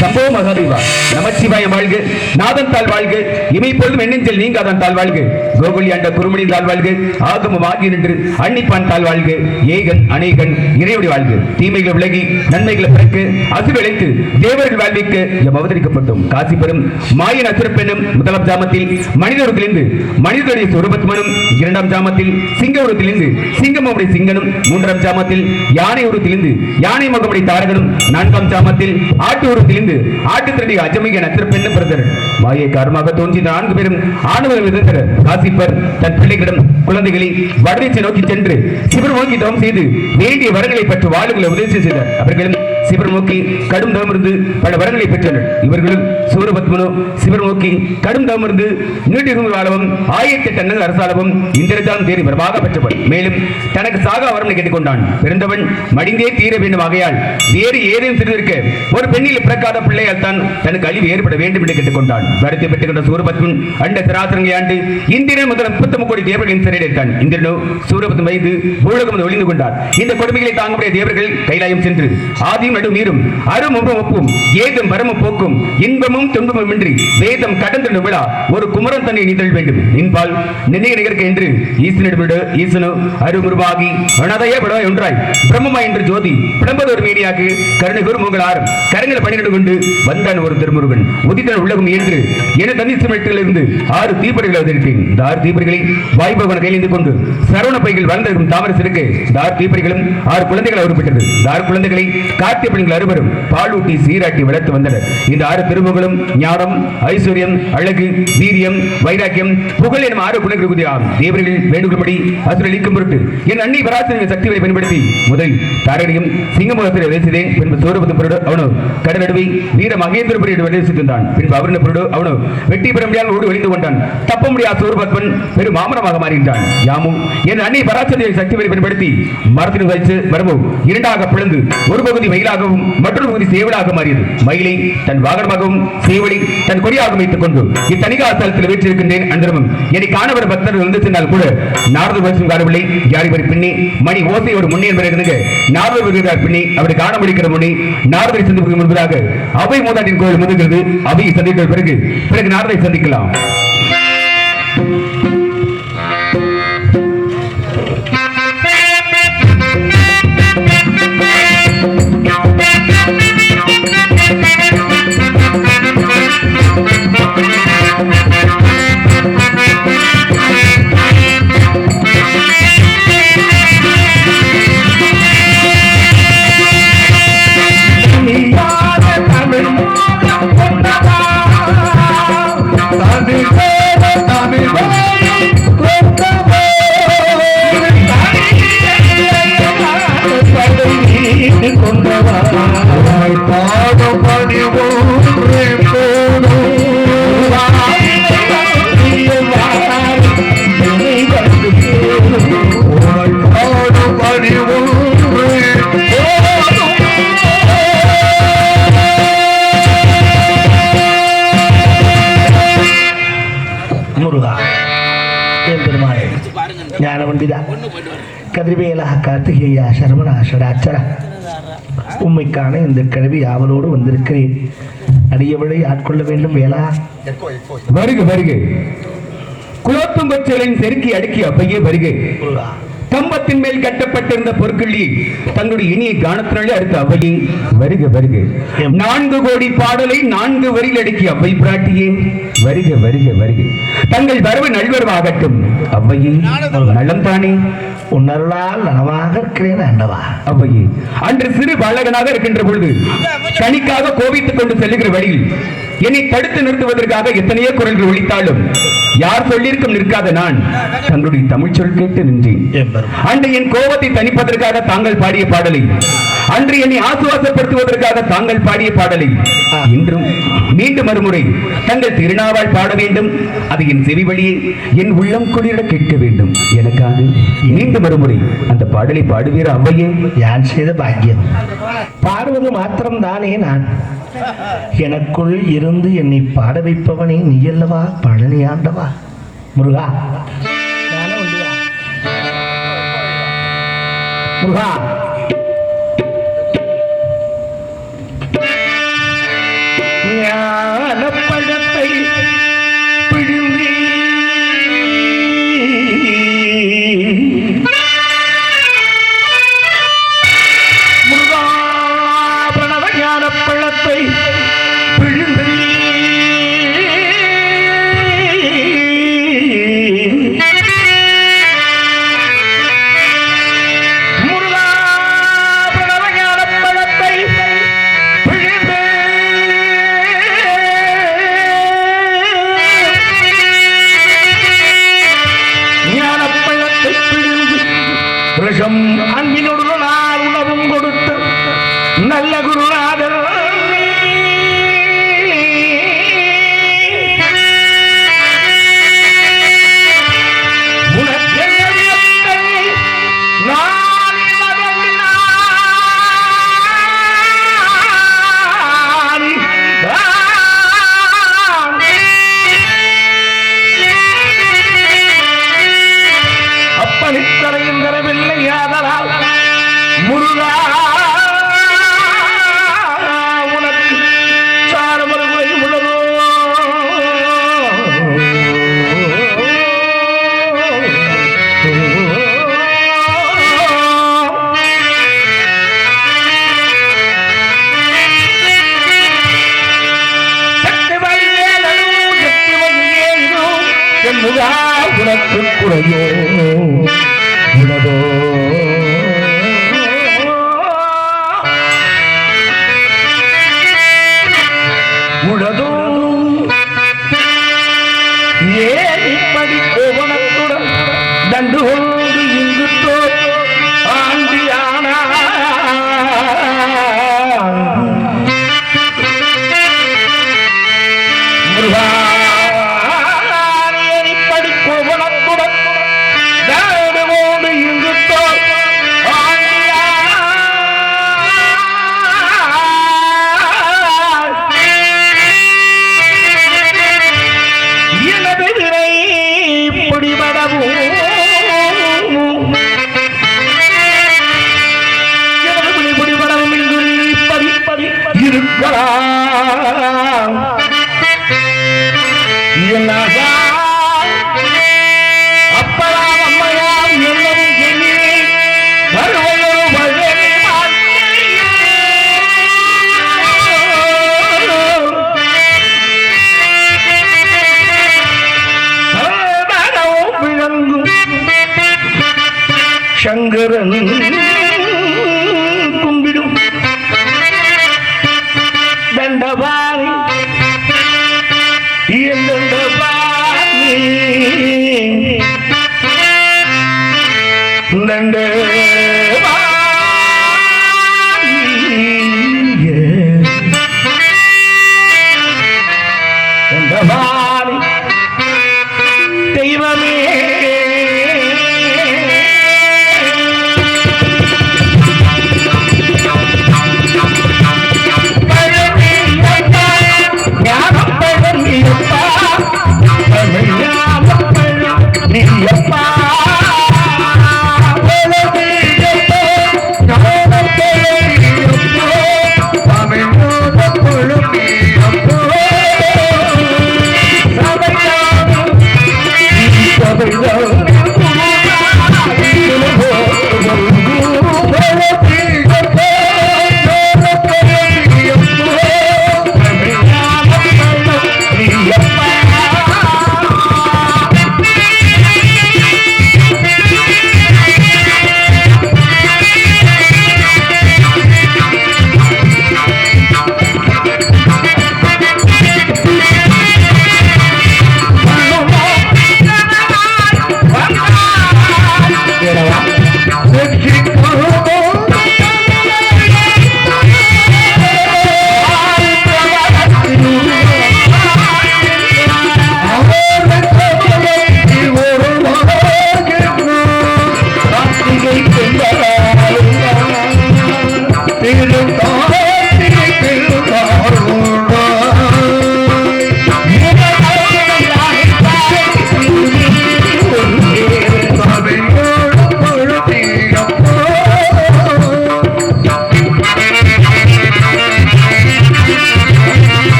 சம்போ மகாதேவா. நமச்சிவாயம் வாழ்க. நாதன் தாழ் வாழ்க. இமை பொழுதும் எண்ணெஞ்சல் நீங்காதான் தாழ் வாழ்க. கோகுலி ஆண்ட குருமணி தாழ் வாழ்க. ஆகமம் ஆகி நின்று அன்னிப்பான் தாழ் வாழ்க. ஏகன் அநேகன் இறைவடி வாழ்க. தீமைகள் விலகி நன்மைகளை பிறக்க அசு விளைத்து தேவர்கள் வாழ்விக்க எம் அவதரிக்கப்பட்டோம். காசி பெறும் மாயின் அசுரப்பெண்ணும் முதலாம் ஜாமத்தில் மனிதருக்கிலிருந்து மனிதருடைய சொரூபத்மனும் இரண்டாம் ஜாமத்தில் சிங்க உருவத்திலிருந்து சிங்கமுடைய சிங்கனும் மூன்றாம் ஜாமத்தில் யானை உருவத்திலிருந்து யானை முகமுடைய தாரகனும் நான்காம் ஜாமத்தில் ஆட்டு உருவத்திலிருந்து ஆட்டு திருடி அஜமிக நத்திரப்பெண்ணு பிறந்தர் மாயை காரணமாக தோன்றி நான்கு பேரும் ஆணவர்கள் இருந்தனர். காசிப்பர் தன் பிள்ளைகளிடம் குழந்தைகளை வடதிசை நோக்கி சென்று சிவர் நோக்கி தவம் செய்து வேண்டிய வரங்களை பெற்று வாழுகளை உதவி செய்தார் அவர்களும் சிவர் நோக்கி கடும் தவம் இருந்து பல வரங்களை பெற்றனர். இவர்களும் சூரபத்மனு சிவர் நோக்கி கடும் தவம் இருந்து வாழவும் ஆயிரத்தி எட்டு அண்ணன் அரசாளவும் இந்திரஜான் தேறி வரமாக பெற்றவன் மேலும் தனக்கு சாகா அவரம் கேட்டுக்கொண்டான். பிறந்தவன் மடிந்தே தீர வேண்டும் ஆகையால் வேறு ஏதேனும் சிறிதிருக்க ஒரு பெண்ணில் பிறக்காத பிள்ளையால் தான் தனக்கு அழிவு ஏற்பட வேண்டும் என்று கேட்டுக்கொண்டான். வரத்தை பெற்றுக்கொண்ட சூரபத்மன் அண்ட சராசரங்களை ஆண்டு இந்திரன் முதல் முப்பத்தி கோடி தேவர்களின் சிறையிட்டான் இந்திரனோ சூரபத்மன் வைத்து பூலகம் ஒளிந்து கொண்டார். இந்த கொடுமைகளை தாங்கக்கூடிய தேவர்கள் கைலாயம் சென்று ஆதியும் நடு நீரும் அரும் ஒப்பும் ஏதும் வரமும் போக்கும் இன்பமும் துன்பமும் இன்றி வேதம் கடந்து விழா ஒரு குமரன் தன்னை நீதல் வேண்டும். என்பால் நினைய நிகழ்க்க என்று ஈசனிடமிடு ஈசனு அருமுருவாகி அனதைய விடவாய் ஒன்றாய் பிரம்மமா என்று ஜோதி பிளம்பதொரு மேனியாக்கு கருணை குரு மூங்களாரும் கரங்களை பணியிட்டு கொண்டு வந்தான் ஒரு திருமுருகன். உதித்தன் உள்ளகம் என்று என தனி சிமெட்டிலிருந்து ஆறு தீபடிகளை அவதரித்தேன் இந்த ஆறு தீபடிகளை வாய்ப்பவன் கையிலிருந்து கொண்டு சரவண பைகள் வளர்ந்திருக்கும் தாமரை சிறுக்கு தார் தீபடிகளும் ஆறு குழந்தைகள் அவர் பெற்றது தார் குழந்தைகளை கார்த்திய பெண்கள் அறுவரும் பாலூட்டி சீராட்டி வளர்த்து வந்தனர். இந்த ஆறு செல்வம் ஞானம் ஐஸ்வர்யம் அழகு வீரியம் வைராக்கியம் புகழ் எனும் ஆறு குணங்கள் குதியாம் தேவர்கள் வேண்டுகோள்படி அசுரளிக்கும் பொருட்டு என் அண்ணி பராசரின் சக்திகளை பயன்படுத்தி முதல் தாரணியும் சிங்கமுகத்தில் வேசிதேன் பின்பு சோரபத்து பொருடு அவனோ கடலடுவை வீர மகேந்திர மகேந்திரபுரியோடு வெளியிருந்தான் பின்பு அவரின் பொருடு அவனோ வெட்டி பெற முடியாமல் ஓடி ஒளிந்து கொண்டான். தப்ப முடியாத சோரபத்மன் பெரும் மாமரமாக மாறுகின்றான் யாமும் என் அன்னை பராசரியின் சக்திகளை பயன்படுத்தி மரத்தில் வைத்து மரமும் இரண்டாக பிளந்து ஒரு பகுதி மயிலாகவும் மற்றொரு பகுதி சேவலாக மாறியது. மயிலை தன் வாகனமாகவும் சேவலை தன் கொடியாக வைத்துக் கொண்டு இத்தனிகா வீற்றிருக்கின்றேன் அன்றமும் என்னை காணவர் பக்தர்கள் வந்து சென்றால் கூட நாரது வருஷம் காணவில்லை. யாரிவர் பின்னி? மணி ஓசை ஒரு முன்னே என்பதற்கு நாரது வருகிறார் பின்னி அவரை காண முடிக்கிற முன்னே நாரதை சந்திப்பதற்கு முன்பதாக அவை மூதாட்டின் கோயில் முதுகிறது. அவையை சந்தித்த பிறகு பிறகு நாரதை சந்திக்கலாம். ஷடாச்சரா உண்மைக்கான இந்த கிழவி ஆவலோடு வந்திருக்கிறேன். அடியவளை ஆட்கொள்ள வேண்டும் வேளா வருக வருக. குலோத்தும் பச்சலின் செருக்கி அடுக்கி அப்பையே வருக. முருகா கம்பத்தின் மேல் கட்டப்பட்டிருந்த பொற்கள்ளி தங்களுடைய இனிய கானத்தினாலே அடுத்த அவையே வருக வருக. நான்கு கோடி பாடலை நான்கு வரியில் அடக்கி அவ்வை பிராட்டியே வருக வருக வருக. தங்கள் வரவு நல்வரவாகட்டும். அவ்வையே நலம் தானே உன்னருளால் நனவாக இருக்கிறேன் ஆண்டவா அவ்வையே அன்று சிறு பாலகனாக இருக்கின்ற பொழுது தனிக்காக கோபித்துக் கொண்டு செல்லுகிற வழியில் என்னை தடுத்து நிறுத்துவதற்காக எத்தனையோ குரல்கள் ஒழித்தாலும் யார் சொல்லியிருக்கும் நிற்காத நான் தங்களுடைய தமிழ் சொல் கேட்டு நின்றேன். அன்று என் கோபத்தை தணிப்பதற்காக தாங்கள் பாடிய பாடலை அன்று என்னை ஆசுவாசப்படுத்துவதற்காக தாங்கள் பாடிய பாடலை இன்றும் மீண்டும் மறுமுறை தங்கள் திருநாவால் பாட வேண்டும். அது என் செவி வழியே என் உள்ளம் குளிர கேட்க வேண்டும். எனக்காக மீண்டும் மறுமுறை அந்த பாடலை பாடுவீர அவ்வையே. யான் செய்த பாக்கியம்? பாடுவது மாத்திரம் தானே நான். எனக்குள் இருந்து என்னை பாட வைப்பவனே நீ அல்லவா? பழனி ஆண்டவா? முருகா. முருகா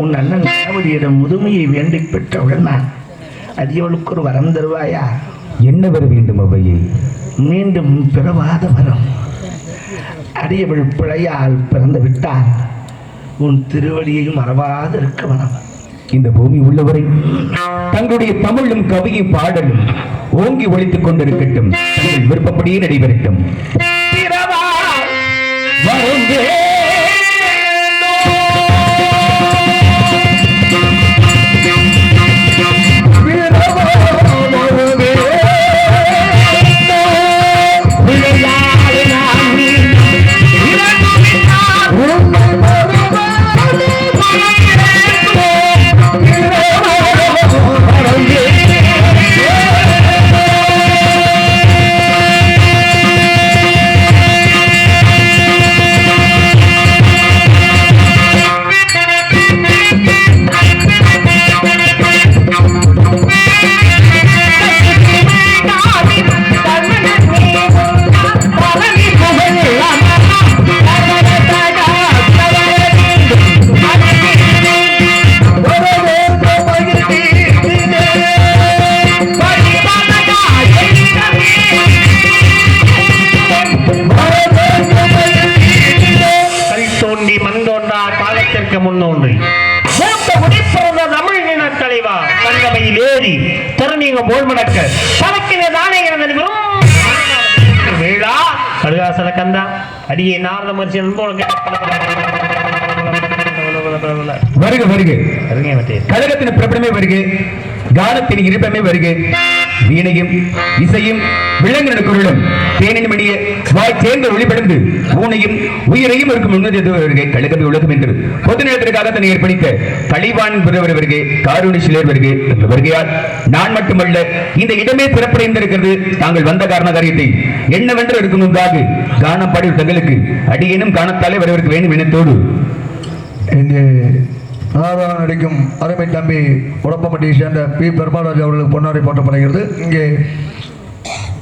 உன் அண்ணன் கணவரியிடம் முதுமையை வேண்டிப் பெற்றவுடன் நான் அடியவளுக்கு ஒரு வரம் தருவாயா? என்ன வர வேண்டும் அவையே? மீண்டும் பிறவாத வரம். அடியவள் பிழையால் பிறந்து விட்டால் உன் திருவடியையும் மறவாது இருக்க வரம் இந்த பூமி உள்ளவரை தங்களுடைய தமிழும் கவியும் பாடலும் ஓங்கி ஒழித்துக் கொண்டிருக்கட்டும். தங்கள் விருப்பப்படியே நடைபெறட்டும். கடுகாசல கந்தா அடியே நாரத நண்போல் வருக வருக. கழகத்தின் பிரபலமே வருக. கானத்தின் இருப்பமே வருக. வீணையும் இசையும் விலங்கின குரலும் தேனின் மணிய வாய் சேர்ந்த ஒளிபடந்து ஊனையும் உயிரையும் இருக்கும் உன்னத வருகை உலகம் என்று பொது நேரத்திற்காக தன்னை ஏற்படுத்த கழிவான் புதவர் வருகை காரூணி சிலர் வருகை என்ற வருகையால் நான் மட்டுமல்ல இந்த இடமே சிறப்படைந்திருக்கிறது தாங்கள் வந்த காரண காரியத்தை என்னவென்று இருக்கும் முன்பாக காணப்பாடு தங்களுக்கு அடியேனும் காணத்தாலே வரவிருக்க வேண்டும் இனத்தோடு இங்கே நாராயண அருமை தம்பி உடப்பம்பட்டியை சேர்ந்த பி. பெருமாராஜ் அவர்களுக்கு பொன்னாடி போட்டப்படுகிறது இங்கே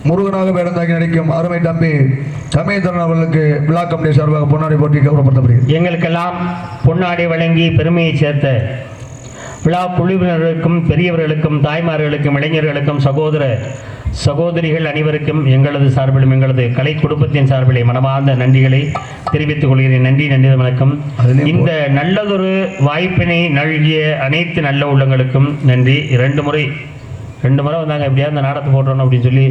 முருகனாக வேடந்தாக்கி நடிக்கும் அருமை தம்பி சமயதரன் அவர்களுக்கு விழா கமிட்டி சார்பாக பொன்னாடை போட்டி கௌரவப்படுத்தப்படுகிறது எங்களுக்கெல்லாம் பொன்னாடை வழங்கி பெருமையை சேர்த்த விழா குழுவினர்களுக்கும் பெரியவர்களுக்கும் தாய்மார்களுக்கும் இளைஞர்களுக்கும் சகோதர சகோதரிகள் அனைவருக்கும் எங்களது சார்பிலும் எங்களது கலை குடும்பத்தின் சார்பிலே மனமார்ந்த நன்றிகளை தெரிவித்துக் கொள்கிறேன். நன்றி நன்றி வணக்கம். இந்த நல்லதொரு வாய்ப்பினை நல்கிய அனைத்து நல்ல உள்ளங்களுக்கும் நன்றி. இரண்டு முறை ரெண்டு முறை வந்தாங்க. எப்படியாவது இந்த நாடகத்தை போட்டணும் அப்படின்னு சொல்லி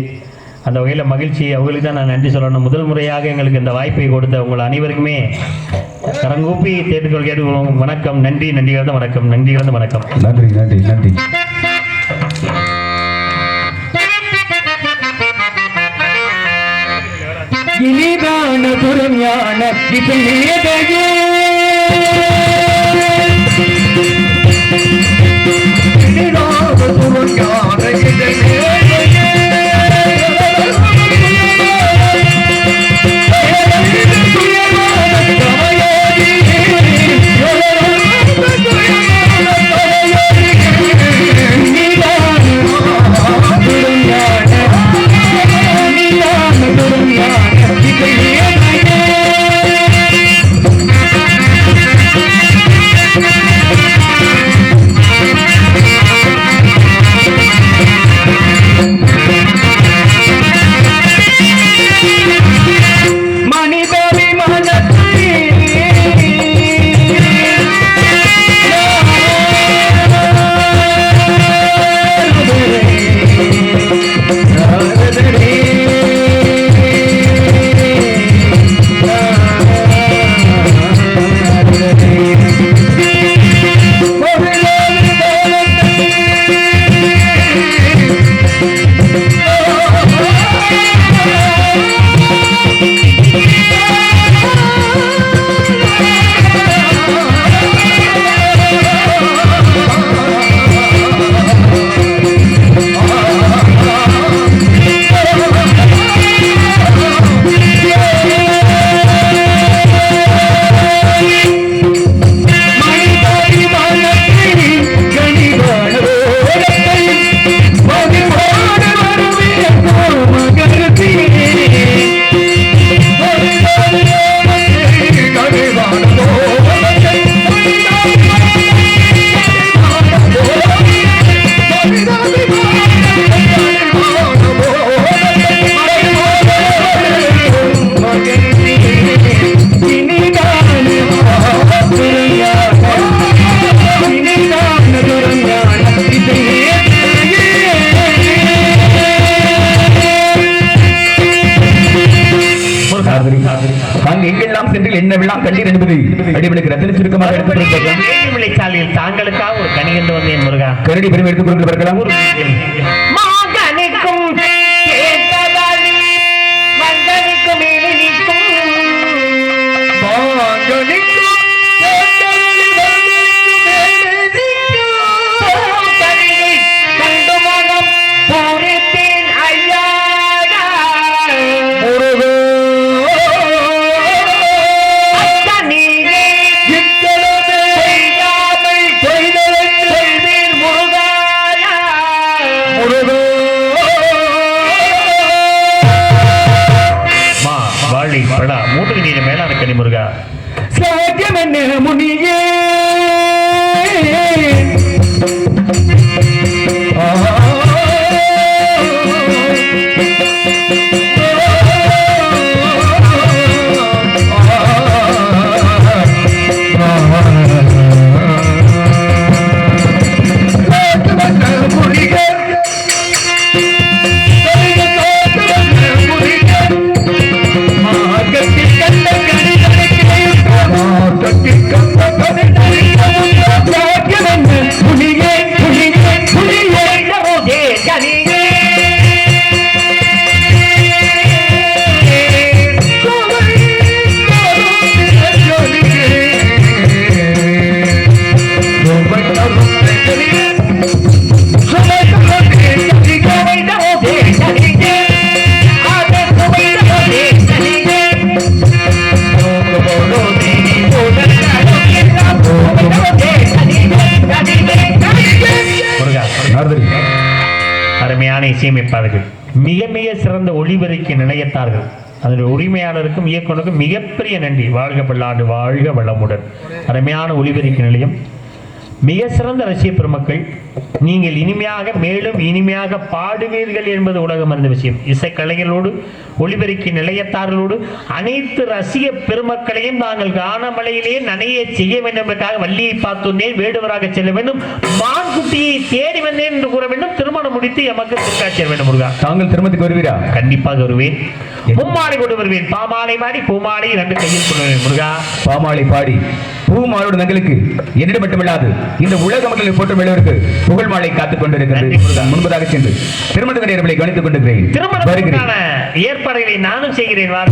அந்த வகையில் மகிழ்ச்சி. அவங்களுக்கு தான் நான் நன்றி சொல்லணும். முதல் முறையாக எங்களுக்கு இந்த வாய்ப்பை கொடுத்த உங்கள் அனைவருக்குமே கரங்கூப்பி தேட்டுக்கொள் கேட்டுக்கொள்வோம். வணக்கம். நன்றி. நன்றி கலந்த வணக்கம். நன்றி கலந்த வணக்கம். நன்றி நன்றி நன்றி. இனிதான புறஞான இசையேதையே. இனிதான புறஞான இசையேதையே. தாங்களுக்காக ஒரு கனி கண்டு வந்தேன் முருகா? கரடி பெருமை எடுத்துக் கொண்டு பார்க்கலாம். சாத்தியம் என்ன முனியே. உரிமையாளருக்கும் மிகப்பெரிய நன்றி. வாழ்க பல்லாண்டு வாழ்க வளமுடன். அருமையான ஒளிபெருக்க நிலையம். மிக சிறந்த ரசிக பெருமக்கள் நீங்கள் இனிமையாக மேலும் இனிமையாக பாடுவீர்கள் என்பது உலகம் அறிந்த விஷயம். இசைக்கலைஞர்களோடு ஒளிபெருக்கி நிலையத்தார்களோடு அனைத்து ரசிக பெருமக்களையும் நாங்கள் கானமலையிலேயே நனைய செய்ய வேண்டும் என்பதற்காக வள்ளியை பார்த்துன்னேன் வேடுவராக செல்ல வேண்டும். மான்குட்டியை தேடி வந்தேன் என்று கூற வேண்டும். திருமணம் முடித்து எமக்கு திருக்காட்சியர் வேண்டும் முருகா. தாங்கள் திருமணத்துக்கு வருவீரா? கண்டிப்பாக வருவேன். மும்மாலை கொண்டு வருவேன். பாமாலை மாடி பூமாலை ரெண்டு கையில் கொண்டு வருவேன் முருகா. பாமாலை பாடி பூமாலோடு தங்களுக்கு என்னிடம் மட்டுமில்லாது இந்த உலக மக்களை போற்றும் எழுவருக்கு புகழ் மாலை காத்துக். கொண்டிருக்கிறது முன்பதாக சென்று திருமண நேரங்களை கவனித்துக் கொண்டிருக்கிறேன். திருமணத்திற்கான ஏற்பாடுகளை நானும் செய்கிறேன் வா